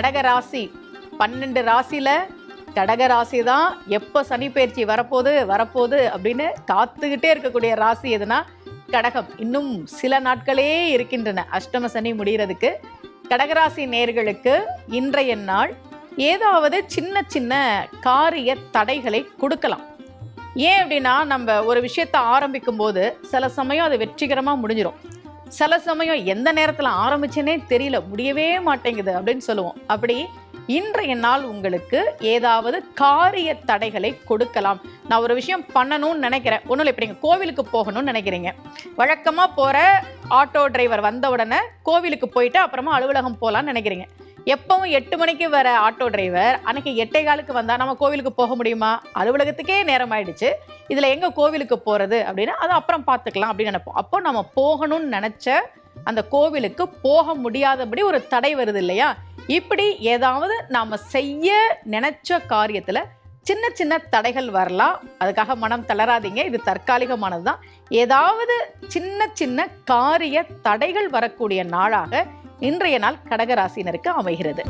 கடக ராசி. பன்னெண்டு ராசியில் கடக ராசி தான் எப்போ சனி பயிற்சி வரப்போகுது வரப்போகுது அப்படின்னு காத்துக்கிட்டே இருக்கக்கூடிய ராசி எதுனா கடகம். இன்னும் சில நாட்களே இருக்கின்றன அஷ்டம சனி முடிகிறதுக்கு கடகராசி நேர்களுக்கு இன்றைய நாள் ஏதாவது சின்ன சின்ன காரிய தடைகளை கொடுக்கலாம். ஏன் அப்படின்னா நம்ம ஒரு விஷயத்தை ஆரம்பிக்கும் போது சில சமயம் அது வெற்றிகரமாக முடிஞ்சிடும் சில சமயம் எந்த நேரத்தில் ஆரம்பிச்சேனே தெரியல முடியவே மாட்டேங்குது அப்படின்னு சொல்லுவோம். அப்படி இன்றைய நாள் உங்களுக்கு ஏதாவது காரிய தடைகளை கொடுக்கலாம். நான் ஒரு விஷயம் பண்ணணும்னு நினைக்கிறேன். ஒன்றும் இல்லை இப்போ நீங்கள் கோவிலுக்கு போகணும்னு நினைக்கிறீங்க. வழக்கமாக போகிற ஆட்டோ டிரைவர் வந்த உடனே கோவிலுக்கு போயிட்டு அப்புறமா அலுவலகம் போகலான்னு நினைக்கிறீங்க. எப்பவும் எட்டு மணிக்கு வர ஆட்டோ டிரைவர் அன்னைக்கு எட்டே காலுக்கு வந்தா நம்ம கோவிலுக்கு போக முடியுமா? அலுவலகத்துக்கே நேரம் ஆயிடுச்சு இதுல எங்க கோவிலுக்கு போறது அப்படின்னா அதை அப்புறம் பார்த்துக்கலாம் அப்படின்னு நினைப்போம். அப்போ நம்ம போகணும்னு நினைச்ச அந்த கோவிலுக்கு போக முடியாதபடி ஒரு தடை வருது இல்லையா? இப்படி ஏதாவது நாம செய்ய நினைச்ச காரியத்துல சின்ன சின்ன தடைகள் வரலாம். அதுக்காக மனம் தளராதீங்க. இது தற்காலிகமானது தான் ஏதாவது சின்ன சின்ன காரிய தடைகள் வரக்கூடிய நாளாக இன்றைய நாள் கடகராசினருக்கு அமைகிறது.